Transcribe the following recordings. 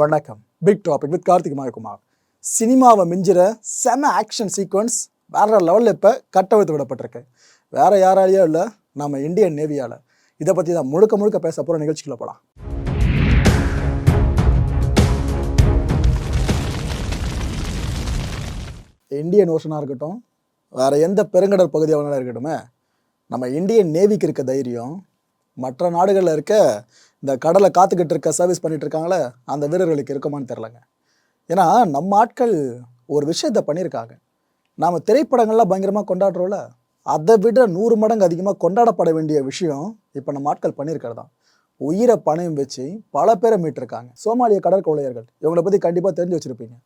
வணக்கம். Big topic with Karthik Mayakumar. சினிமாவை மிஞ்சிற செம ஆக்ஷன் சீக்வன்ஸ் வேற லெவலில் இப்போ கட்டவிழ்த்து விடப்பட்டிருக்கு. வேற யாராலேயோ இல்லை நம்ம இந்தியன் நேவியால் இதை பற்றி தான் முழுக்க முழுக்க பேச போகிற நிகழ்ச்சிக்குள்ள போகலாம் இந்தியன் ஓஷனாக இருக்கட்டும் வேறு எந்த பெருங்கடல் பகுதியாக வேணாலும் இருக்கட்டுமே நம்ம இந்தியன் நேவிக்கு இருக்க தைரியம் மற்ற நாடுகளில் இருக்க இந்த கடலை காத்துக்கிட்டு இருக்க சர்வீஸ் பண்ணிட்டு இருக்காங்களே அந்த வீரர்களுக்கு இருக்குமான்னு தெரிலங்க ஏன்னா நம்ம ஆட்கள் ஒரு விஷயத்த பண்ணியிருக்காங்க. நாம் திரைப்படங்கள்லாம் பயங்கரமாக கொண்டாடுறோம்ல அதை விட நூறு மடங்கு அதிகமாக கொண்டாடப்பட வேண்டிய விஷயம் இப்போ நம்ம ஆட்கள் பண்ணியிருக்கிறது தான் உயிரை பணயம் வச்சு பல பேரை மீட்டிருக்காங்க. சோமாலிய கடற்கொள்ளையர்கள் இவங்களை பற்றி கண்டிப்பாக தெரிஞ்சு வச்சுருப்பீங்க.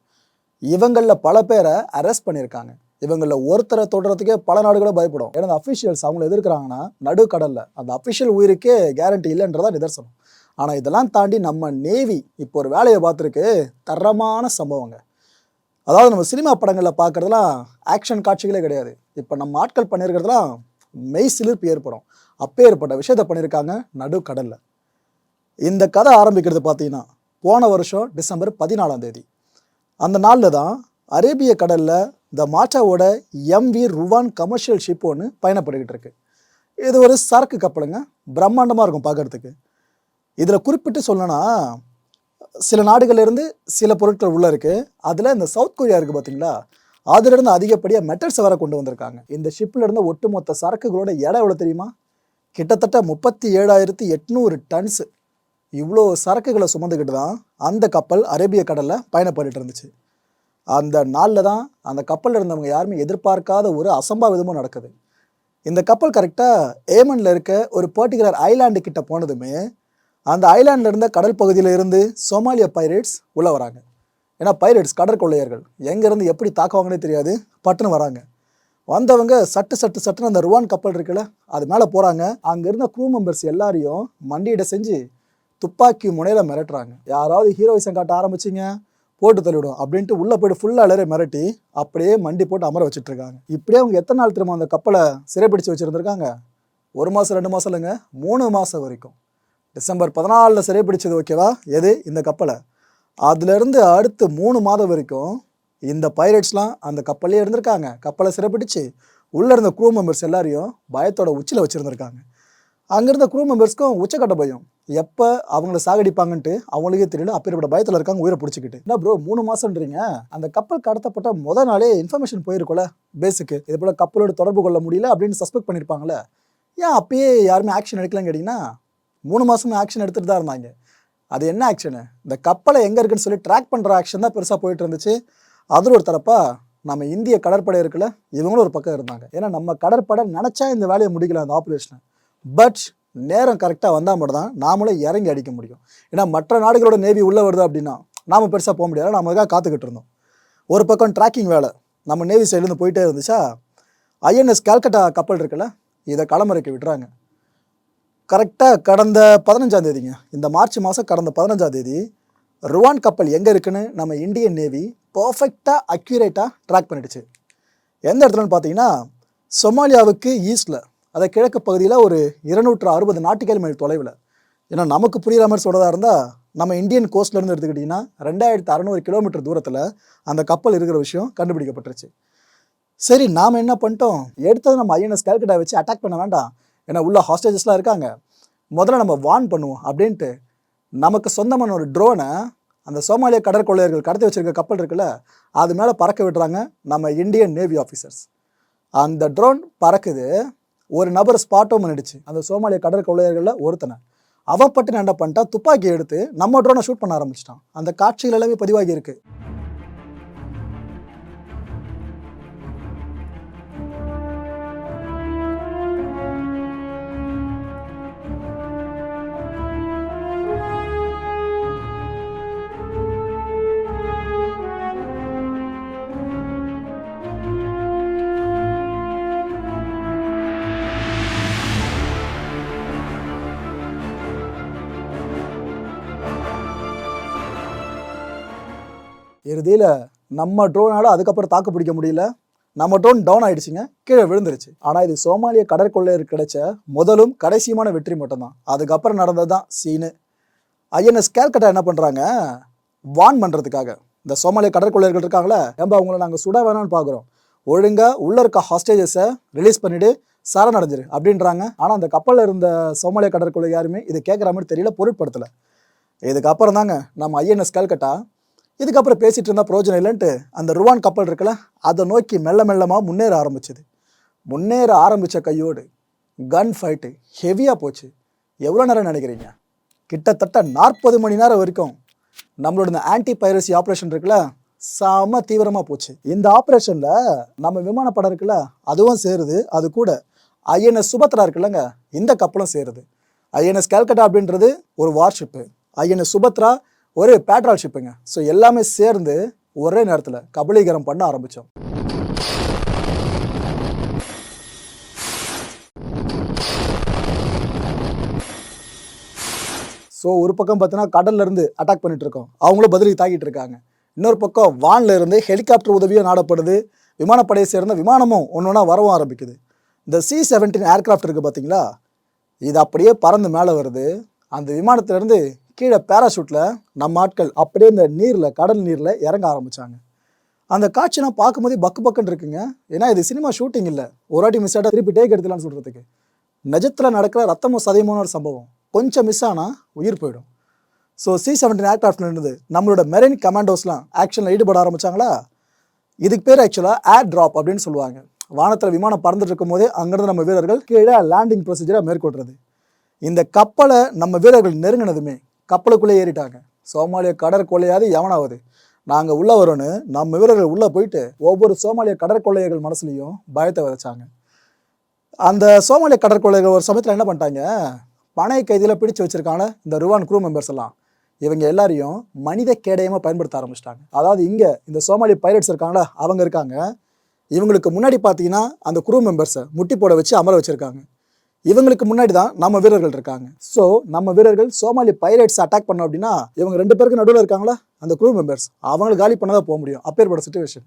இவங்களில் பல பேரை அரெஸ்ட் பண்ணியிருக்காங்க. இவங்களில் ஒருத்தரை தொடரத்துக்கே பல நாடுகளும் பயப்படும். ஏன்னா அந்த அஃபிஷியல்ஸ் அவங்கள எதிர்க்கிறாங்கன்னா நடுக்கடலில் அந்த அஃபிஷியல் உயிருக்கே கேரண்டி இல்லைன்றதான் நிதர்சனம். ஆனால் இதெல்லாம் தாண்டி நம்ம நேவி இப்போ ஒரு வேலையை பார்த்துருக்கு. தரமான சம்பவங்க. அதாவது நம்ம சினிமா படங்களில் பார்க்குறதுலாம் ஆக்ஷன் காட்சிகளே கிடையாது. இப்போ நம்ம ஆட்கள் பண்ணியிருக்கிறதுலாம் மெய் சிலிர்ப்பு ஏற்படும். அப்போ ஏற்பட்ட விஷயத்த பண்ணியிருக்காங்க நடுக்கடலில். இந்த கதை ஆரம்பிக்கிறது பார்த்தீங்கன்னா போன வருஷம் டிசம்பர் பதினாலாம் தேதி. அந்த நாளில் தான் அரேபிய கடலில் இந்த மாட்டாவோட எம்வி ருவான் கமர்ஷியல் ஷிப் ஒன்று பயணப்பட்டுக்கிட்டு இருக்கு. இது ஒரு சரக்கு கப்பலுங்க. பிரம்மாண்டமாக இருக்கும் பார்க்கறதுக்கு. இதில் குறிப்பிட்டு சொல்லணும்னா சில நாடுகள்லேருந்து சில பொருட்கள் உள்ளே இருக்குது அதில் இந்த சவுத் கொரியா இருக்குது பார்த்தீங்களா அதிலிருந்து அதிகப்படியாக மெட்டல்ஸ் வர கொண்டு வந்திருக்காங்க. இந்த ஷிப்பில் இருந்த ஒட்டுமொத்த சரக்குகளோட எடை எவ்வளோ தெரியுமா? கிட்டத்தட்ட முப்பத்தி ஏழாயிரத்தி எட்நூறு டன்ஸு இவ்வளோ சரக்குகளை சுமந்துக்கிட்டு தான் அந்த கப்பல் அரேபிய கடலில் பயணப்பட்டு இருந்துச்சு. அந்த நாளில் தான் அந்த கப்பலில் இருந்தவங்க யாருமே எதிர்பார்க்காத ஒரு அசம்பாவிதமும் நடக்குது. இந்த கப்பல் கரெக்டாக ஏமனில் இருக்க ஒரு பர்டிகுலர் ஐலாண்டு கிட்ட போனதுமே அந்த ஐலாண்டில் இருந்த கடல் பகுதியில் இருந்து சோமாலிய பைரேட்ஸ் உள்ளே வராங்க. ஏன்னா பைரேட்ஸ் கடற்கொள்ளையர்கள். எங்கேருந்து எப்படி தாக்குவாங்கன்னே தெரியாது. பட்டுன்னு வராங்க. வந்தவங்க சட்டு சட்டு சட்டுன்னு அந்த ருவான் கப்பல் இருக்குல்ல அது மேலே போகிறாங்க அங்கே இருந்த க்ரூ மெம்பர்ஸ் எல்லாரையும் மண்டியிட செஞ்சு துப்பாக்கி முனையில் மிரட்டுறாங்க. யாராவது ஹீரோயிசம் காட்ட ஆரம்பிச்சிங்க போட்டு தள்ளிவிடும் அப்படின்ட்டு உள்ளே போய்ட்டு ஃபுல்லாக எல்லாரே மிரட்டி அப்படியே மண்டி போட்டு அமர வச்சுட்ருக்காங்க இப்படியே அவங்க எத்தனை நாள் திரும்ப அந்த கப்பலை சிறைப்பிடிச்சு வச்சுருந்துருக்காங்க? ஒரு மாதம் ரெண்டு மாதம் இல்லைங்க மூணு மாதம் வரைக்கும். டிசம்பர் பதினாலில் சிறைப்பிடிச்சது ஓகேவா? எது? இந்த கப்பலை. அதுலேருந்து அடுத்து மூணு மாதம் வரைக்கும் இந்த பைரட்ஸ்லாம் அந்த கப்பல்லே இருந்திருக்காங்க. கப்பலை சிறைப்பிடிச்சு உள்ளே இருந்த குரூ மெம்பர்ஸ் எல்லாரையும் பயத்தோட உச்சியில் வச்சுருந்துருக்காங்க. அங்கே இருந்த க்ரூ மெம்பர்ஸ்க்கும் உச்சக்கட்ட பயம். எப்போ அவங்கள சாகடிப்பாங்கன்ட்டு அவங்களுக்கே தெரியல. அப்பேற்பட்ட பயத்தில் இருக்காங்க உயிரை பிடிச்சிக்கிட்டு. என்ன ப்ரோ மூணு மாதம்ன்றீங்க அந்த கப்பல் கடத்தப்பட்ட முத நாளே இன்ஃபர்மேஷன் போயிருக்கோல பேஸுக்கு இது போல் கப்பலோட தொடர்பு கொள்ள முடியல அப்படின்னு சஸ்பெக்ட் பண்ணியிருப்பாங்களே ஏன் அப்பயே யாருமே ஆக்ஷன் எடுக்கலன்னு கேட்டிங்கன்னா மூணு மாதமே ஆக்ஷன் எடுத்துகிட்டு தான் இருந்தாங்க. அது என்ன ஆக்ஷனு இந்த கப்பலை எங்கே இருக்குன்னு சொல்லி ட்ராக் பண்ணுற ஆக்ஷன் தான் பெருசாக போயிட்டு இருந்துச்சு. அதில் ஒரு தரப்பாக நம்ம இந்திய கடற்படை இருக்குல்ல இவங்களும் ஒரு பக்கம் இருந்தாங்க. ஏன்னா நம்ம கடற்படை நினச்சா இந்த வேலையை முடிக்கலாம் அந்த ஆப்ரேஷனை பட் நேரம் கரெக்டாக வந்தால் மட்டும் தான் நாமளும் இறங்கி அடிக்க முடியும். ஏன்னா மற்ற நாடுகளோட நேவி உள்ளே வருது அப்படின்னா நாம் பெருசாக போக முடியாது. நம்ம அதுக்காக காத்துக்கிட்டு இருந்தோம். ஒரு பக்கம் ட்ராக்கிங் வேலை. நம்ம நேவி சைட்லேருந்து போயிட்டே இருந்துச்சா? ஐஎன்எஸ் கல்கட்டா கப்பல் இருக்குல்ல இதை களமிறக்கி விட்டுறாங்க. கரெக்டாக கடந்த பதினஞ்சாம் தேதிங்க. இந்த மார்ச் மாதம் கடந்த பதினஞ்சாம் தேதி ருவான் கப்பல் எங்கே இருக்குன்னு நம்ம இந்தியன் நேவி பர்ஃபெக்டாக அக்யூரேட்டாக ட்ராக் பண்ணிடுச்சு. எந்த இடத்துலன்னு பார்த்தீங்கன்னா சொமாலியாவுக்கு ஈஸ்டில் அதை கிழக்கு பகுதியில் ஒரு இருநூற்று அறுபது நாட்டிக்கல் மைல் தொலைவில். ஏன்னா நமக்கு புரியுற மாதிரி சொல்கிறதா இருந்தால் நம்ம இந்தியன் கோஸ்ட்லேருந்து எடுத்துக்கிட்டிங்கன்னா ரெண்டாயிரத்து அறநூறு கிலோமீட்டர் தூரத்தில் அந்த கப்பல் இருக்கிற விஷயம் கண்டுபிடிக்கப்பட்டுருச்சு. சரி நாம் என்ன பண்ணிட்டோம்? எடுத்தது நம்ம ஐஎன்எஸ் கல்கட்டா வச்சு அட்டாக் பண்ண வேண்டாம். ஏன்னா உள்ள ஹாஸ்டேஜஸ்லாம் இருக்காங்க. முதல்ல நம்ம வார்ன் பண்ணுவோம் அப்படின்ட்டு நமக்கு சொந்தமான ஒரு ட்ரோனை அந்த சோமாலிய கடற்கொள்ளையர்கள் கடத்தி வச்சிருக்க கப்பல் இருக்குல்ல அது மேலே பறக்க விடுறாங்க நம்ம இந்தியன் நேவி ஆஃபீஸர்ஸ் அந்த ட்ரோன் பறக்குது ஒரு நபர் ஸ்பாட்டும் பண்ணிடுச்சு அந்த சோமாலிய கடற்கொள்ளையர்களில் ஒருத்தனை. அவன் பட்டு என்ன பண்ணிட்டா துப்பாக்கி எடுத்து நம்ம ட்ரோனை ஷூட் பண்ண ஆரம்பிச்சிட்டான். அந்த காட்சிகள் எல்லாமே பதிவாகி இருக்குது இறுதியில் நம்ம ட்ரோனால் அதுக்கப்புறம் தாக்கு பிடிக்க முடியல. நம்ம ட்ரோன் டவுன் ஆயிடுச்சுங்க கீழே விழுந்துருச்சு. ஆனால் இது சோமாலிய கடற்கொள்ளையர் கிடைச்ச முதலும் கடைசியுமான வெற்றி மட்டும்தான். அதுக்கப்புறம் நடந்தது தான் சீனு ஐஎன்எஸ் கேல்கட்டா என்ன பண்ணுறாங்க வான் பண்ணுறதுக்காக இந்த சோமாலிய கடற்கொள்ளையர்கள் இருக்காங்களே ஏன்பா அவங்கள நாங்கள் சுட வேணாம்னு பார்க்குறோம் ஒழுங்காக உள்ளே இருக்க ஹாஸ்டேஜஸை ரிலீஸ் பண்ணிவிட்டு சரணடைஞ்சிரு அப்படின்றாங்க. ஆனால் அந்த கப்பலில் இருந்த சோமாலிய கடற்கொள்ளை யாருமே இது கேட்குற மாதிரி தெரியல பொருட்படுத்தலை. இதுக்கப்புறம் தாங்க நம்ம ஐஎன்எஸ் கல்கட்டா இதுக்கப்புறம் பேசிகிட்டு இருந்தால் பிரோஜனம் இல்லைன்ட்டு அந்த ருவான் கப்பல் இருக்குல்ல அதை நோக்கி மெல்ல மெல்லமாக முன்னேற ஆரம்பிச்சது. முன்னேற ஆரம்பித்த கையோடு கன் ஃபைட்டு ஹெவியாக போச்சு. எவ்வளோ நேரம் நினைக்கிறீங்க? கிட்டத்தட்ட நாற்பது மணி நேரம் வரைக்கும் நம்மளோட இந்த ஆன்டி பைரசி ஆப்ரேஷன் இருக்குல்ல செம தீவிரமாக போச்சு. இந்த ஆப்ரேஷனில் நம்ம விமானப்படம் இருக்குல்ல அதுவும் சேருது. அது கூட ஐஎன்எஸ் சுபத்ரா இருக்குல்லங்க இந்த கப்பலும் சேருது. ஐஎன்எஸ் கல்கட்டா அப்படின்றது ஒரு வார்ஷிப்பு ஐஎன்எஸ் சுபத்ரா ஒரு பேட்ரால் ஷிப்புங்க ஸோ எல்லாமே சேர்ந்து ஒரே நேரத்தில் கபலீகரம் பண்ண ஆரம்பித்தோம் ஸோ ஒரு பக்கம் பார்த்தீங்கன்னா கடல்லேருந்து அட்டாக் பண்ணிட்டு இருக்கோம். அவங்களும் பதிலுக்கு தாக்கிட்டு இருக்காங்க. இன்னொரு பக்கம் வானில் இருந்து ஹெலிகாப்டர் உதவியும் நாடப்படுது. விமானப்படையை சேர்ந்த விமானமும் ஒன்று ஒன்றா வரவும் ஆரம்பிக்குது. இந்த சி செவன்டீன் ஏர்கிராஃப்ட் இருக்குது பார்த்தீங்களா இது அப்படியே பறந்து மேலே வருது. அந்த விமானத்திலேருந்து கீழே பேராஷூட்டில் நம்ம ஆட்கள் அப்படியே இந்த நீரில் கடல் நீரில் இறங்க ஆரம்பித்தாங்க அந்த காட்சிலாம் பார்க்கும்போதே பக்கு பக்குன்னு இருக்குங்க. ஏன்னா இது சினிமா ஷூட்டிங் இல்லை. ஒரு வாட்டி மிஸ் ஆகிட்டா திருப்பி டேக் எடுத்துலான்னு சொல்கிறதுக்கு நிஜத்தில் நடக்கிற ரத்தமும் சதயமான ஒரு சம்பவம். கொஞ்சம் மிஸ் ஆனால் உயிர் போயிடும். ஸோ சி செவன்டீன் ஏர்கிராஃப்ட்ல இருந்தது நம்மளோட மெரைன் கமாண்டோஸ்லாம் ஆக்ஷனில் ஈடுபட ஆரம்பிச்சாங்களா? இதுக்கு பேர் ஆக்சுவலாக ஏர் ட்ராப் அப்படின்னு சொல்லுவாங்க. வானத்தில் விமானம் பறந்துட்டு இருக்கும் போதே அங்கேருந்து நம்ம வீரர்கள் கீழே லேண்டிங் ப்ரொசீஜரை மேற்கொள்றது. இந்த கப்பலை நம்ம வீரர்கள் நெருங்கினதுமே கப்பலுக்குள்ளே ஏறிட்டாங்க. சோமாலிய கடற்கொள்ளையாது எவனாவது நாங்கள் உள்ளே வரோன்னு நம்ம வீரர்கள் உள்ளே போயிட்டு ஒவ்வொரு சோமாலிய கடற்கொள்ளையர்கள் மனசுலையும் பயத்தை விதைச்சாங்க. அந்த சோமாலிய கடற்கொள்ளைகள் ஒரு சமயத்தில் என்ன பண்ணிட்டாங்க? பனை கைதியில் பிடிச்சு வச்சுருக்காங்க இந்த ருவான் குரூ மெம்பர்ஸ் எல்லாம் இவங்க எல்லாரையும் மனித கேடயமாக பயன்படுத்த ஆரம்பிச்சிட்டாங்க. அதாவது இங்கே இந்த சோமாலி பைலட்ஸ் இருக்காங்களா அவங்க இருக்காங்க. இவங்களுக்கு முன்னாடி பார்த்தீங்கன்னா அந்த குரூ மெம்பர்ஸை முட்டி போட வச்சு அமர வச்சுருக்காங்க. இவங்களுக்கு முன்னாடி தான் நம்ம வீரர்கள் இருக்காங்க. ஸோ நம்ம வீரர்கள் சோமாலி பைலட்ஸ் அட்டாக் பண்ணோம் அப்படின்னா இவங்க ரெண்டு பேருக்கு நடுவில் இருக்காங்களா? அந்த குரூ மெம்பர்ஸ் அவங்களை காலி பண்ண தான் போக முடியும். அப்பேற்பட்ட சுச்சுவேஷன்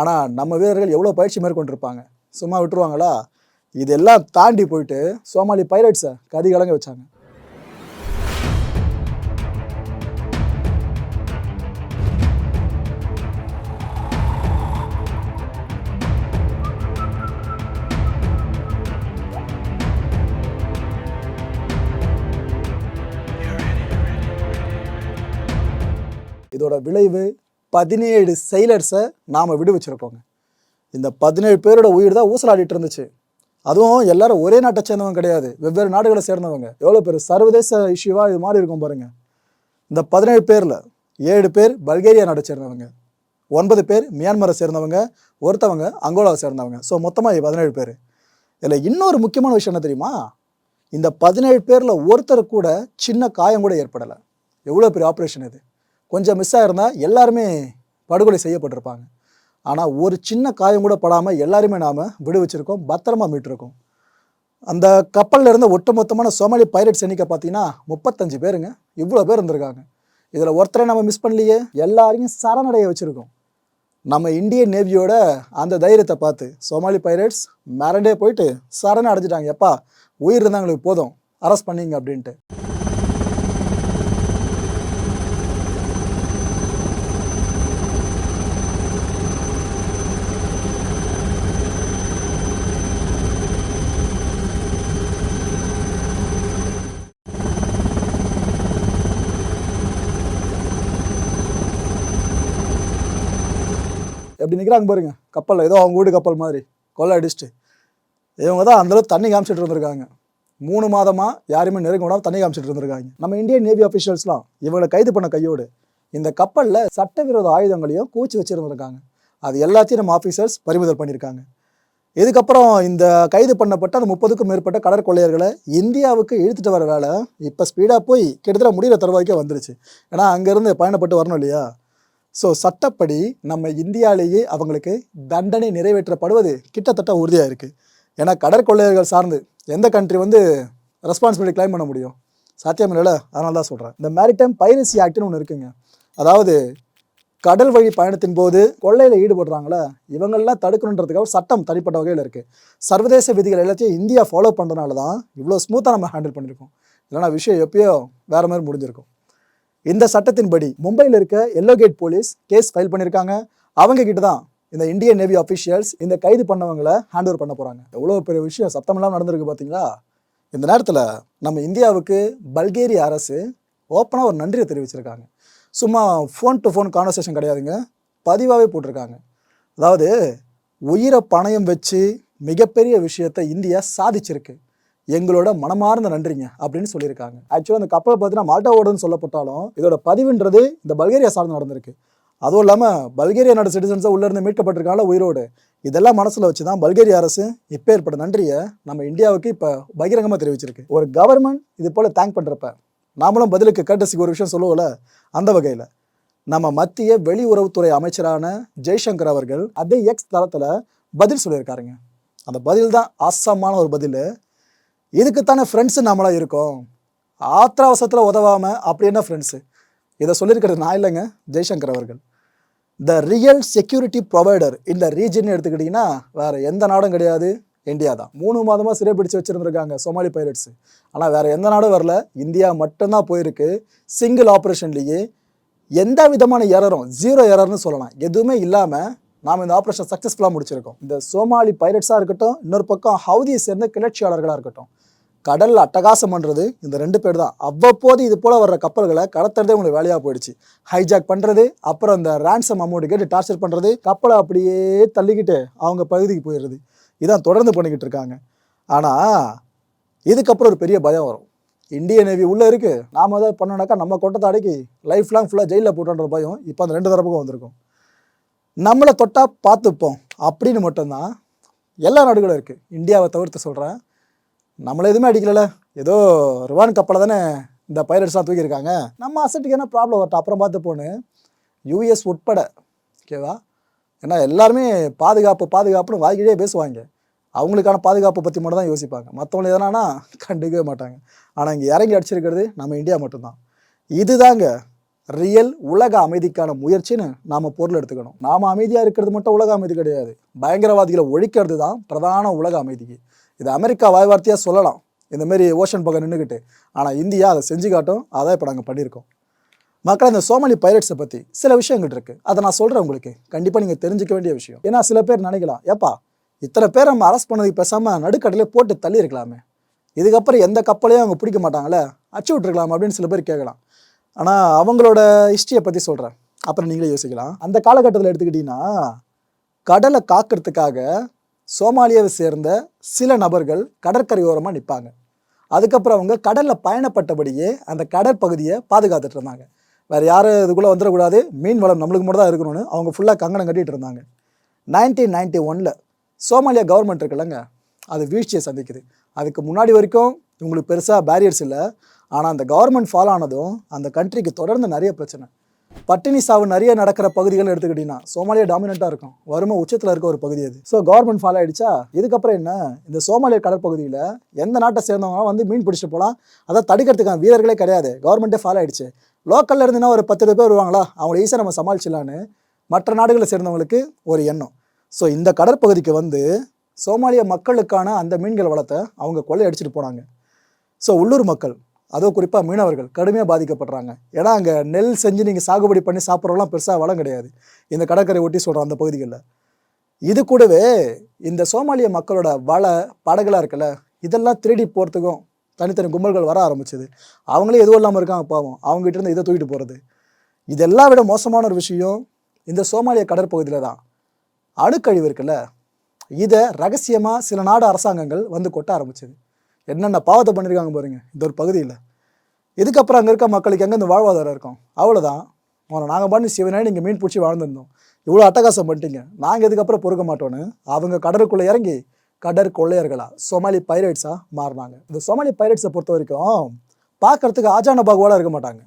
ஆனால் நம்ம வீரர்கள் எவ்வளோ பயிற்சி மேற்கொண்டிருப்பாங்க? சும்மா விட்டுருவாங்களா? இதெல்லாம் தாண்டி போயிட்டு சோமாலி பைலட்ஸை கதி கலங்க வச்சாங்க. அதோட விளைவு பதினேழு செயலர்ஸை நாம் விடுவிச்சிருக்கோங்க. இந்த பதினேழு பேரோட உயிர் தான் ஊசலாடிட்டு இருந்துச்சு. அதுவும் எல்லாரும் ஒரே நாட்டை சேர்ந்தவங்க கிடையாது. வெவ்வேறு நாடுகளை சேர்ந்தவங்க. எவ்வளோ பேர்? சர்வதேச இஷ்யூவாக இது மாதிரி இருக்கும் பாருங்கள் இந்த பதினேழு பேரில் ஏழு பேர் பல்கேரியா நாட்டை சேர்ந்தவங்க. ஒன்பது பேர் மியான்மரை சேர்ந்தவங்க. ஒருத்தவங்க அங்கோலாவை சேர்ந்தவங்க. ஸோ மொத்தமாக பதினேழு பேர். இதில் இன்னொரு முக்கியமான விஷயம் என்ன தெரியுமா? இந்த பதினேழு பேரில் ஒருத்தர் கூட சின்ன காயம் கூட ஏற்படலை. எவ்வளோ பெரிய ஆப்ரேஷன் இது? கொஞ்சம் மிஸ் ஆகிருந்தால் எல்லாருமே படுகொலை செய்யப்பட்டிருப்பாங்க. ஆனால் ஒரு சின்ன காயம் கூட படாமல் எல்லாருமே நாம் விடுவிச்சிருக்கோம் பத்திரமா மீட்டிருக்கோம். அந்த கப்பலில் இருந்த ஒட்டுமொத்தமான சோமாலி பைரட்ஸ் எண்ணிக்கை பார்த்தீங்கன்னா முப்பத்தஞ்சு பேருங்க. இவ்வளோ பேர் இருந்திருக்காங்க. இதில் ஒருத்தரை நம்ம மிஸ் பண்ணலையே எல்லாரையும் சரணடைய வச்சுருக்கோம். நம்ம இந்தியன் நேவியோட அந்த தைரியத்தை பார்த்து சோமாலி பைரட்ஸ் மிரண்டே போயிட்டு சரணை அடைஞ்சிட்டாங்க. எப்பா உயிர் இருந்தாங்களுக்கு போதும் அரெஸ்ட் பண்ணீங்க அப்படின்ட்டு எப்படி நிற்கிறாங்க பாருங்க. கப்பலில். ஏதோ அவங்க வீடு கப்பல் மாதிரி. கொள்ளை அடிச்சுட்டு. இவங்க தான் அந்தளவு தண்ணி காமிச்சிட்டு இருந்திருக்காங்க. மூணு மாதமாக யாருமே நெருங்க விடாமல் தண்ணி காமிச்சிட்டு இருந்திருக்காங்க. நம்ம இந்தியன் நேவி அஃபிஷியல்ஸ்லாம் இவங்களை கைது பண்ண கையோடு இந்த கப்பலில் சட்டவிரோத ஆயுதங்களையும் கூச்சி வச்சுருந்துருக்காங்க. அது எல்லாத்தையும் நம்ம ஆஃபீஸர்ஸ் பறிமுதல் பண்ணியிருக்காங்க. இதுக்கப்புறம் இந்த கைது பண்ணப்பட்ட அந்த முப்பதுக்கும் மேற்பட்ட கடற்கொள்ளையர்களை இந்தியாவுக்கு இழுத்துட்டு வர வேலை இப்போ ஸ்பீடாக போய் கிட்டத்தட்ட முடிகிற தருவாய்க்கே வந்துருச்சு. ஏன்னா அங்கேருந்து பயணப்பட்டு வரணும் இல்லையா? ஸோ சட்டப்படி நம்ம இந்தியாவிலேயே அவங்களுக்கு தண்டனை நிறைவேற்றப்படுவது கிட்டத்தட்ட உறுதியாக இருக்குது ஏன்னா கடற்கொள்ளையர்கள் சார்ந்து எந்த கண்ட்ரி வந்து ரெஸ்பான்சிபிலிட்டி கிளைம் பண்ண முடியும்? சாத்தியம் இல்லைல்ல அதனால தான் சொல்கிறேன் இந்த மேரிடைம் பைரசி ஆக்ட்னு ஒன்று இருக்குங்க. அதாவது கடல் வழி பயணத்தின் போது கொள்ளையில் ஈடுபடுறாங்களே இவங்களெல்லாம் தடுக்கணுன்றதுக்காக ஒரு சட்டம் தனிப்பட்ட வகையில் இருக்குது சர்வதேச விதிகள் எல்லாத்தையும் இந்தியா ஃபாலோ பண்ணுறதுனால தான் இவ்வளோ ஸ்மூத்தாக நம்ம ஹேண்டில் பண்ணியிருக்கோம் இல்லைனா விஷயம் எப்பயோ வேறு மாதிரி முடிஞ்சிருக்கும். இந்த சட்டத்தின்படி மும்பையில் இருக்க yellow gate police case file பண்ணியிருக்காங்க அவங்க கிட்ட தான் இந்த இந்தியன் நேவி அஃபிஷியல்ஸ் இந்த கைது பண்ணவங்களை ஹேண்ட் ஓவர் பண்ண போகிறாங்க எவ்வளோ பெரிய விஷயம். சத்தமெல்லாம் நடந்திருக்கு பார்த்தீங்களா இந்த நேரத்தில் நம்ம இந்தியாவுக்கு பல்கேரிய அரசு ஓப்பனாக ஒரு நன்றியை தெரிவிச்சிருக்காங்க. சும்மா ஃபோன் டு ஃபோன் கான்வர்சேஷன் கிடையாதுங்க. பதிவாகவே போட்டிருக்காங்க. அதாவது உயிரை பணயம் வச்சு மிகப்பெரிய விஷயத்தை இந்தியா சாதிச்சிருக்கு. எங்களோட மனமார்ந்த நன்றிங்க அப்படின்னு சொல்லியிருக்காங்க. ஆக்சுவலாக அந்த கப்பலை பார்த்தீங்கன்னா மால்டாவோடன்னு சொல்லப்பட்டாலும் இதோட பதிவுன்றது இந்த பல்கேரியா சார்ந்து நடந்திருக்கு. அதுவும் இல்லாமல் பல்கேரியா நாடு சிட்டிசன்ஸாக உள்ளேருந்து மீட்கப்பட்டிருக்காங்கள உயிரோடு. இதெல்லாம் மனசில் வச்சு தான் பல்கேரிய அரசு இப்போ ஏற்பட்ட நன்றியை நம்ம இந்தியாவுக்கு இப்போ பகிரங்கமாக தெரிவிச்சிருக்கு. ஒரு கவர்மெண்ட் இது போல் தேங்க் பண்ணுறப்ப நாமளும் பதிலுக்கு கேட்டசிக்கு ஒரு விஷயம் சொல்லுவோம்ல அந்த வகையில் நம்ம மத்திய வெளியுறவுத்துறை அமைச்சரான ஜெய்சங்கர் அவர்கள் அதே எக்ஸ் தளத்தில் பதில் சொல்லியிருக்காருங்க. அந்த பதில் தான் ஆசமான ஒரு பதில். இதுக்குத்தானே ஃப்ரெண்ட்ஸு நம்மளாக இருக்கோம். ஆத்திராவசத்தில் உதவாமல் அப்படி என்ன ஃப்ரெண்ட்ஸு இதை சொல்லியிருக்கிறது நான் இல்லைங்க ஜெய்சங்கர் அவர்கள். த ரியல் செக்யூரிட்டி ப்ரொவைடர் இந்த ரீஜன் எடுத்துக்கிட்டிங்கன்னா வேறு எந்த நாடும் கிடையாது இந்தியா தான். மூணு மாதமாக சிறைப்பிடிச்சு வச்சுருந்துருக்காங்க சோமாலி பைரட்ஸு ஆனால் வேறு எந்த நாடும் வரல. இந்தியா மட்டும்தான் போயிருக்கு. சிங்கிள் ஆப்ரேஷன்லேயே எந்த விதமான எரரும் ஜீரோ எரர்னு சொல்லலாம். எதுவுமே இல்லாமல் நாம் இந்த ஆப்ரேஷன் சக்ஸஸ்ஃபுல்லாக முடிச்சிருக்கோம். இந்த சோமாலி பைரட்ஸாக இருக்கட்டும் இன்னொரு பக்கம் ஹவுதியை சேர்ந்த கிளர்ச்சியாளர்களாக இருக்கட்டும். கடலில் அட்டகாசம் பண்ணுறது இந்த ரெண்டு பேர் தான். அவ்வப்போது இது போல் வர்ற கப்பல்களை கடத்துறதே உங்களுக்கு வேலையாக போயிடுச்சு. ஹைஜாக் பண்ணுறது அப்புறம் இந்த ரேன்சம் அமௌண்ட் கேட்டு டார்ச்சர் பண்ணுறது கப்பலை அப்படியே தள்ளிக்கிட்டு அவங்க பகுதிக்கு போயிடுறது. இதான் தொடர்ந்து பண்ணிக்கிட்டு இருக்காங்க. ஆனால் இதுக்கப்புறம் ஒரு பெரிய பயம் வரும். இந்திய நேவி உள்ளே இருக்குது நாம் ஏதாவது பண்ணோன்னாக்கா நம்ம கொட்டத்தை அடக்கி லைஃப் லாங் ஃபுல்லாக ஜெயிலில் போட்டோன்ற பயம் இப்போ அந்த ரெண்டு தரப்புக்கும் வந்திருக்கும். நம்மளை தொட்டால் பார்த்துப்போம். அப்படின்னு மட்டும்தான் எல்லா நாடுகளும் இருக்குது இந்தியாவை தவிர்த்து சொல்கிறேன் நம்மளை எதுவுமே அடிக்கல ஏதோ ருவான் கப்பலை தானே இந்த பைரட்ஸ்லாம் தூக்கியிருக்காங்க. நம்ம அசட்டுக்கு என்ன ப்ராப்ளம் வரட்டும் அப்புறம் பார்த்து போன்னு. யூஎஸ் உட்பட ஓகேவா ஏன்னா எல்லாருமே பாதுகாப்பு பாதுகாப்புன்னு வாய்க்கிட்டே பேசுவாங்க. அவங்களுக்கான பாதுகாப்பை பற்றி மட்டும் தான் யோசிப்பாங்க. மற்றவங்க எதனானா கண்டுக்கவே மாட்டாங்க. ஆனால் இங்கே இறங்கி அடிச்சிருக்கிறது நம்ம இந்தியா மட்டும்தான். இதுதாங்க ரியல் உலக அமைதிக்கான முயற்சின்னு நாம் பொருள் எடுத்துக்கணும். நாம் அமைதியாக இருக்கிறது மட்டும் உலக அமைதி கிடையாது. பயங்கரவாதிகளை ஒழிக்கிறது தான் பிரதான உலக அமைதிக்கு இது அமெரிக்கா வாய்வார்த்தையாக சொல்லலாம். இந்த மாரி ஓஷன் பக்கம் நின்றுக்கிட்டு ஆனால் இந்தியா அதை செஞ்சு காட்டும். அதான் இப்போ நாங்கள் பண்ணியிருக்கோம். மக்கள் இந்த சோமாலி பைரட்ஸை பற்றி சில விஷயங்கள் இருக்குது அதை நான் சொல்கிறேன் உங்களுக்கு. கண்டிப்பாக நீங்கள் தெரிஞ்சுக்க வேண்டிய விஷயம். ஏன்னா சில பேர் நினைக்கலாம் ஏப்பா இத்தனை பேர் நம்ம அரெஸ்ட் பண்ணதுக்கு பேசாமல் நடுக்கடலே போட்டு தள்ளி இருக்கலாமே இதுக்கப்புறம் எந்த கப்பலையும் அவங்க பிடிக்க மாட்டாங்களே? அச்சு விட்டுருக்கலாம் அப்படின்னு சில பேர் கேட்கலாம். ஆனால் அவங்களோட ஹிஸ்ட்ரியை பற்றி சொல்கிறேன் அப்புறம் நீங்களே யோசிக்கலாம். அந்த காலகட்டத்தில் எடுத்துக்கிட்டிங்கன்னா கடலை காக்கிறதுக்காக சோமாலியாவை சேர்ந்த சில நபர்கள் கடற்கரையோரமாக நிற்பாங்க அதுக்கப்புறம் அவங்க கடலில் பயணப்பட்டபடியே அந்த கடற்பகுதியை பாதுகாத்துட்டு இருந்தாங்க. வேறு யாரும் இதுக்குள்ளே வந்துடக்கூடாது. மீன் வளம் நம்மளுக்கு மட்டும் தான் இருக்கணும்னு அவங்க ஃபுல்லாக கங்கணம் கட்டிகிட்டு இருந்தாங்க. நைன்டீன் நைன்டி ஒனில் சோமாலியா கவர்மெண்ட் இருக்குல்லங்க அது வீழ்ச்சியை சந்திக்குது. அதுக்கு முன்னாடி வரைக்கும் இவங்களுக்கு பெருசாக பேரியர்ஸ் இல்லை. ஆனால் அந்த கவர்மெண்ட் ஃபாலோ ஆனதும் அந்த கண்ட்ரிக்கு தொடர்ந்து நிறைய பிரச்சனை. பட்டினி சாவு நிறைய நடக்கிற பகுதிகள் எடுத்துக்கிட்டிங்கன்னா சோமாலியா டாமினண்ட்டாக இருக்கும். வறுமை உச்சத்தில் இருக்க ஒரு பகுதி அது. ஸோ கவர்மெண்ட் ஃபாலோ ஆயிடுச்சா? இதுக்கப்புறம் என்ன? இந்த சோமாலியா கடற்பகுதியில் எந்த நாட்டை சேர்ந்தவங்க வந்து மீன் பிடிச்சிட்டு போகலாம்? அதை தடுக்கிறதுக்கான வீரர்களே கிடையாது. கவர்மெண்ட்டே ஃபாலோ ஆயிடுச்சு. லோக்கலில் இருந்துன்னா ஒரு பத்து பேர் வருவாங்களா? அவங்கள ஈஸியாக நம்ம சமாளிச்சிடலான்னு மற்ற நாடுகளை சேர்ந்தவங்களுக்கு ஒரு எண்ணம். ஸோ இந்த கடற்பகுதிக்கு வந்து சோமாலிய மக்களுக்கான அந்த மீன்கள் வளத்தை அவங்க கொள்ளை அடிச்சிட்டு போனாங்க. ஸோ உள்ளூர் மக்கள் அதுவும் குறிப்பாக மீனவர்கள் கடுமையாக பாதிக்கப்படுறாங்க. ஏன்னா அங்கே நெல் செஞ்சு நீங்கள் சாகுபடி பண்ணி சாப்பிட்றவங்களாம் பெருசாக வளம் கிடையாது. இந்த கடற்கரை ஒட்டி சொல்கிற அந்த பகுதிகளில். இது கூடவே இந்த சோமாலிய மக்களோட வலை படகுலாம் இருக்குல்ல இதெல்லாம் திருடி போகிறதுக்கும் தனித்தனி கும்பல்கள் வர ஆரம்பிச்சது. அவங்களே எதுவும் இல்லாமல் இருக்காங்க பாவம். அவங்ககிட்ட இருந்து இதை தூக்கிட்டு போகிறது இதெல்லாம் விட மோசமான ஒரு விஷயம் இந்த சோமாலிய கடற்பகுதியில் தான். அணுக்கழிவு இருக்குல்ல இதை ரகசியமாக சில நாடு அரசாங்கங்கள் வந்து கொட்ட ஆரம்பிச்சது. என்னென்ன பாவத்தை பண்ணியிருக்காங்க பாருங்க. இந்த ஒரு பகுதியில். இதுக்கப்புறம் அங்கே இருக்க மக்களுக்கு எங்கே இந்த வாழ்வாதாரம் இருக்கும்? அவ்வளோதான் அவனை நாங்கள் பண்ணி சிவனாய் நீங்கள் மீன் பிடிச்சி வாழ்ந்துருந்தோம். இவ்வளோ அட்டகாசம் பண்ணிட்டீங்க. நாங்கள் இதுக்கப்புறம் பொறுக்க மாட்டோன்னு அவங்க கடலுக்குள்ளே இறங்கி கடற்கொள்ளையர்களா சோமாலி பைரட்ஸாக மாறினாங்க. இந்த சோமாலி பைரட்ஸை பொறுத்த வரைக்கும் பார்க்கறதுக்கு ஆஜான பாகுவாலாக இருக்க மாட்டாங்க.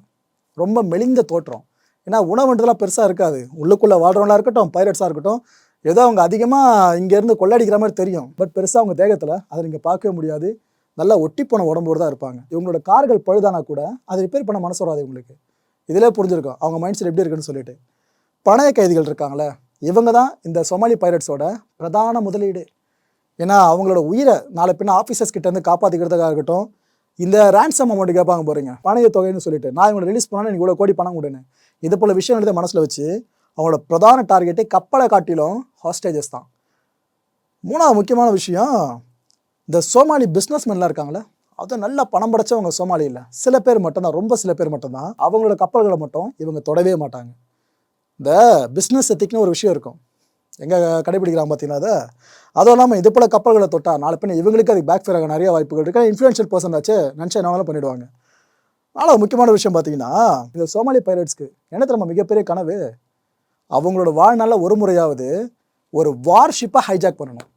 ரொம்ப மெலிந்த தோற்றம். ஏன்னா உணவுன்றதுலாம் பெருசாக இருக்காது. உள்ளுக்குள்ளே வாழ்கிறவங்களா இருக்கட்டும் பைரட்ஸாக இருக்கட்டும் ஏதோ அவங்க அதிகமாக இங்கேருந்து கொள்ளடிக்கிற மாதிரி தெரியும். பட் பெருசாக அவங்க தேகத்தில் அதை நீங்கள் பார்க்கவே முடியாது. நல்லா ஒட்டி போன உடம்போடு தான் இருப்பாங்க. இவங்களோட கார்கள் பழுதானா கூட அதை ரிப்பேர் பண்ண மனசு வராது இவங்களுக்கு. இதிலே புரிஞ்சிருக்கும். அவங்க மைண்ட் செட் எப்படி இருக்குன்னு சொல்லிட்டு. பணைய கைதிகள் இருக்காங்களே இவங்க தான் இந்த சொமாலி பைரட்ஸோட பிரதான முதலீடு. ஏன்னா அவங்களோட உயிரை நாளை பின்ன ஆஃபீஸர்ஸ் கிட்ட இருந்து காப்பாற்றிக்கிறதுக்காக இருக்கட்டும் இந்த ரேன்சம் அமௌண்ட் கேட்பாங்க போறீங்க பணைய தொகைன்னு சொல்லிட்டு நான் இவங்களை ரிலீஸ் பண்ணாலும் நீங்கள் இவ்வளோ கோடி பணம் கொடுன்னு. இது போல விஷயம் எழுத மனசில் வச்சு அவங்களோட பிரதான டார்கெட்டே கப்பலை காட்டிலும் ஹாஸ்டேஜஸ் தான். மூணாவது முக்கியமான விஷயம் இந்த சோமாலி பிஸ்னஸ்மென்லாம் இருக்காங்களே அதுவும் நல்லா பணம் படைச்சவங்க சோமாலியில். சில பேர் மட்டும்தான் ரொம்ப சில பேர் மட்டும்தான். அவங்களோட கப்பல்களை மட்டும் இவங்க தொடவே மாட்டாங்க. இந்த பிஸ்னஸ் எத்திக்னு ஒரு விஷயம் இருக்கும். எங்கே கடைபிடிக்கிறாங்க பார்த்தீங்கன்னா அதை? அதுவும் இல்லாமல் இது போல் கப்பல்களை தொட்டால் நாலு பின்ன இவங்களுக்கு அதுக்கு பேக் ஃபேர் ஆக நிறைய வாய்ப்புகள் இருக்குது இன்ஃப்ளூயன்ஷியல் பர்சன் ஆச்சு. நினச்சா என்ன பண்ணிடுவாங்க. ஆனால் முக்கியமான விஷயம் பார்த்தீங்கன்னா இந்த சோமாலி பைரட்ஸ்க்கு என்ன நம்ம மிகப்பெரிய கனவு? அவங்களோட வாழ்நாளில் ஒரு முறையாவது ஒரு வார்ஷிப்பை ஹைஜாக் பண்ணணும்.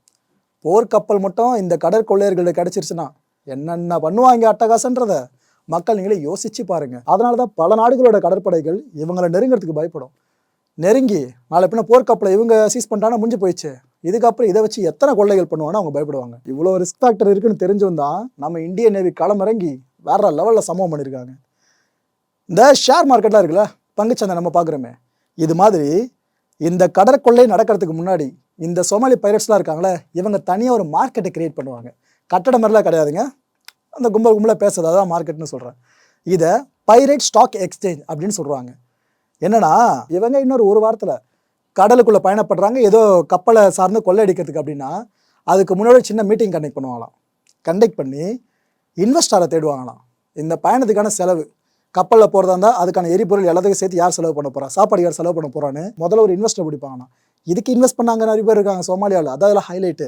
போர்க்கப்பல் மட்டும் இந்த கடற்கொள்ளையர்களுக்கு கிடைச்சிருச்சுன்னா என்னென்ன பண்ணுவாங்க அட்டகாசன்றத மக்கள் நீங்களே யோசிச்சு பாருங்க. அதனால தான் பல நாடுகளோட கடற்படைகள் இவங்களை நெருங்கிறதுக்கு பயப்படும். நெருங்கி நாளை பின்ன போர்க்கப்பலை இவங்க சீஸ் பண்ணிட்டாங்கன்னா முடிஞ்சு போயிடுச்சு. இதுக்கப்புறம் இதை வச்சு எத்தனை கொள்ளைகள் பண்ணுவானோ அவங்க பயப்படுவாங்க. இவ்வளோ ரிஸ்க் ஃபேக்டர் இருக்குன்னு தெரிஞ்சும் தான் நம்ம இந்தியன் நேவி களமிறங்கி வேற லெவலில் சம்பவம் பண்ணியிருக்காங்க இந்த ஷேர் மார்க்கெட்லாம் இருக்குல்ல பங்குச்சந்தை நம்ம பார்க்குறோமே இது மாதிரி இந்த கடற்கொள்ளை நடக்கிறதுக்கு முன்னாடி இந்த சோமாலி பைரட்ஸ்லாம் இருக்காங்களே இவங்க தனியாக ஒரு மார்க்கெட்டை கிரியேட் பண்ணுவாங்க. கட்டட மாதிரிலாம் கிடையாதுங்க. அந்த கும்பல் கும்பலாக பேசுறது அதான் மார்க்கெட்னு சொல்கிறேன் இதை பைரேட் ஸ்டாக் எக்ஸ்சேஞ்ச் அப்படின்னு சொல்கிறாங்க என்னன்னா இவங்க இன்னொரு ஒரு வாரத்தில் கடலுக்குள்ளே பயணப்படுறாங்க ஏதோ கப்பலை சார்ந்து கொள்ளையடிக்கிறதுக்கு அப்படின்னா அதுக்கு முன்னாடி சின்ன மீட்டிங் கண்டக்ட் பண்ணுவாங்களாம். கண்டக்ட் பண்ணி இன்வெஸ்டாரை தேடுவாங்களாம். இந்த பயணத்துக்கான செலவு கப்பலில் போகிறதா இருந்தால் அதுக்கான எரிபொருள் எல்லாத்துக்கும் சேர்த்து யார் செலவு பண்ண போகிறா சாப்பாடு யார் செலவு பண்ண போகிறான்னு முதல்ல ஒரு இன்வெஸ்டர் பிடிப்பாங்கண்ணா இதுக்கு இன்வெஸ்ட் பண்ணாங்க நிறைய பேர் இருக்காங்க சோமாலியாவில் அதான் ஹைலைட்டு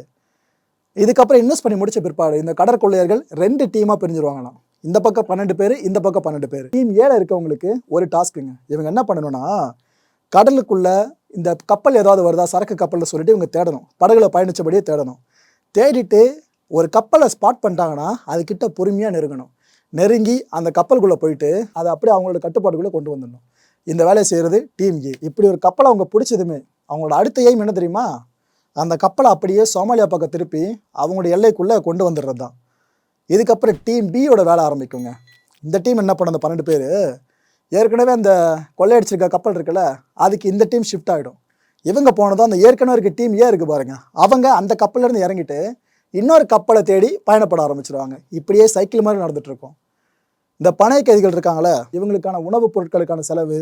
இதுக்கப்புறம் இன்வெஸ்ட் பண்ணி முடிச்ச பிற்பாடு இந்த கடற்கொள்ளையர்கள் ரெண்டு டீமாக பிரிஞ்சிருவாங்களாம். இந்த பக்கம் பன்னெண்டு பேர் இந்த பக்கம் பன்னெண்டு பேர். டீம் ஏழை இருக்கவங்களுக்கு ஒரு டாஸ்க்குங்க இவங்க என்ன பண்ணணும்னா கடலுக்குள்ள இந்த கப்பல் ஏதாவது வருதா சரக்கு கப்பலில் சொல்லிட்டு இவங்க தேடணும். படகுல பயணிச்சபடியே தேடணும். தேடிட்டு ஒரு கப்பலை ஸ்பாட் பண்ணிட்டாங்கன்னா அதுக்கிட்ட பொறுமையாக நெருங்கணும். நெருங்கி அந்த கப்பலுக்குள்ளே போயிட்டு அதை அப்படியே அவங்களோட கட்டுப்பாட்டுக்குள்ளே கொண்டு வந்துடணும். இந்த வேலையை செய்கிறது டீம் ஏ இப்படி ஒரு கப்பலை அவங்க பிடிச்சதுமே அவங்களோட அடுத்த எய்ம் என்ன தெரியுமா? அந்த கப்பலை அப்படியே சோமாலியா பக்கம் திருப்பி அவங்களோட எல்லைக்குள்ளே கொண்டு வந்துடுறது தான். இதுக்கப்புறம் டீம் பியோட வேலை ஆரம்பிக்குங்க. இந்த டீம் என்ன பண்ண அந்த பன்னெண்டு பேர். ஏற்கனவே அந்த கொள்ளையடிச்சிருக்க கப்பல் இருக்குல்ல அதுக்கு இந்த டீம் ஷிஃப்ட் ஆகிடும் இவங்க போனதும் அந்த ஏற்கனவே இருக்க டீம் ஏன் இருக்குது பாருங்கள் அவங்க அந்த கப்பல்லேருந்து இறங்கிட்டு இன்னொரு கப்பலை தேடி பயணப்பட ஆரம்பிச்சிருவாங்க. இப்படியே சைக்கிள் மாதிரி நடந்துகிட்ருக்கோம் இந்த பனை கைதிகள் இருக்காங்களே இவங்களுக்கான உணவுப் பொருட்களுக்கான செலவு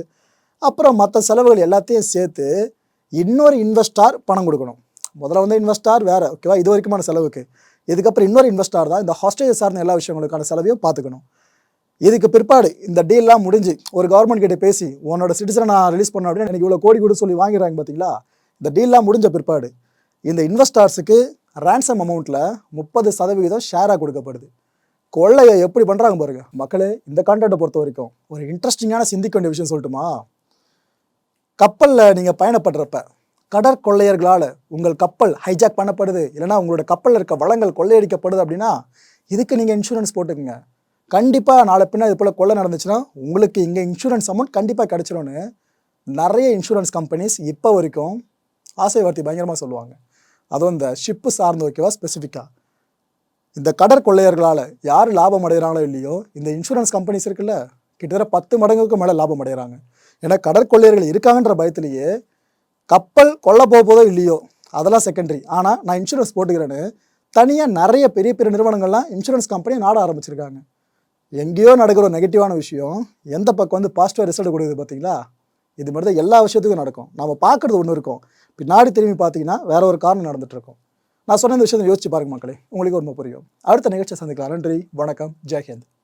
அப்புறம் மற்ற செலவுகள் எல்லாத்தையும் சேர்த்து இன்னொரு இன்வெஸ்டார் பணம் கொடுக்கணும். முதல்ல வந்து இன்வெஸ்டார் வேறு ஓகேவா இது வரைக்குமான செலவுக்கு. இதுக்கப்புறம் இன்னொரு இன்வெஸ்டார் தான் இந்த ஹாஸ்டேஜ் சார்ந்த எல்லா விஷயங்களுக்கான செலவையும் பார்த்துக்கணும். இதுக்கு பிற்பாடு இந்த டீல்லாம் முடிஞ்சு ஒரு கவர்மெண்ட் கிட்டே பேசி உன்னோட சிட்டிசனை நான் ரிலீஸ் பண்ண அப்படின்னு எனக்கு இவ்வளோ கோடி கூட சொல்லி வாங்கிறாங்க பார்த்தீங்களா இந்த டீல்லாம் முடிஞ்ச பிற்பாடு இந்த இன்வெஸ்டார்ஸுக்கு ரேன்சம் அமௌண்ட்டில் முப்பது சதவிகிதம் ஷேராக கொடுக்கப்படுது. கொள்ளையை எப்படி பண்ணுறாங்க பாருங்க. மக்களே இந்த கான்டென்ட்டை பொறுத்த வரைக்கும் ஒரு இன்ட்ரெஸ்டிங்கான சிந்திக்க வேண்டிய விஷயம் சொல்லட்டுமா? கப்பலில் நீங்கள் பயணப்படுறப்ப கடற்கொள்ளையர்களால் உங்கள் கப்பல் ஹைஜாக் பண்ணப்படுது. இல்லைன்னா உங்களோட கப்பலில் இருக்க வளங்கள் கொள்ளையடிக்கப்படுது அப்படின்னா இதுக்கு நீங்கள் இன்சூரன்ஸ் போட்டுக்கங்க. கண்டிப்பாக நாளை பின்னால் இது போல் கொள்ளை நடந்துச்சுன்னா உங்களுக்கு இங்கே இன்சூரன்ஸ் அமௌண்ட் கண்டிப்பாக கிடச்சிரும்னு நிறைய இன்சூரன்ஸ் கம்பெனிஸ் இப்போ வரைக்கும் ஆசை வார்த்தை பயங்கரமாக சொல்லுவாங்க. அதுவும் இந்த ஷிப்பு சார்ந்து ஓகேவா ஸ்பெசிஃபிக்காக இந்த கடற்கொள்ளையர்களால் யார் லாபம் அடைகிறாங்களோ இல்லையோ இந்த இன்சூரன்ஸ் கம்பெனிஸ் இருக்குல்ல கிட்டத்தட்ட பத்து மடங்குக்கு மேலே லாபம் அடைகிறாங்க ஏன்னா கடற்கொள்ளையர்கள் இருக்காங்கன்ற பயத்திலேயே கப்பல் கொல்ல போக போதோ இல்லையோ அதெல்லாம் செகண்டரி ஆனால் நான் இன்சூரன்ஸ் போட்டுக்கிறேன்னு தனியாக நிறைய பெரிய பெரிய நிறுவனங்கள்லாம் இன்சூரன்ஸ் கம்பெனி நாட ஆரம்பிச்சிருக்காங்க. எங்கேயோ நடக்கிற ஒரு நெகட்டிவான விஷயம் எந்த பக்கம் வந்து பாசிட்டிவாக ரிசல்ட் கொடுக்குது பார்த்தீங்களா? இது மாதிரி தான் எல்லா விஷயத்துக்கும் நடக்கும். நம்ம பார்க்குறது ஒன்று இருக்கும். பின்னாடி திரும்பி பார்த்தீங்கன்னா வேற ஒரு காரணம் நடந்துட்டு நான் சொன்ன இந்த விஷயத்தை யோசிச்சு பாருங்க மக்களே. உங்களுக்கு ரொம்ப புரியும். அடுத்த நிகழ்ச்சியை சந்திக்கலாம். நன்றி. வணக்கம். ஜெய்ஹிந்த்.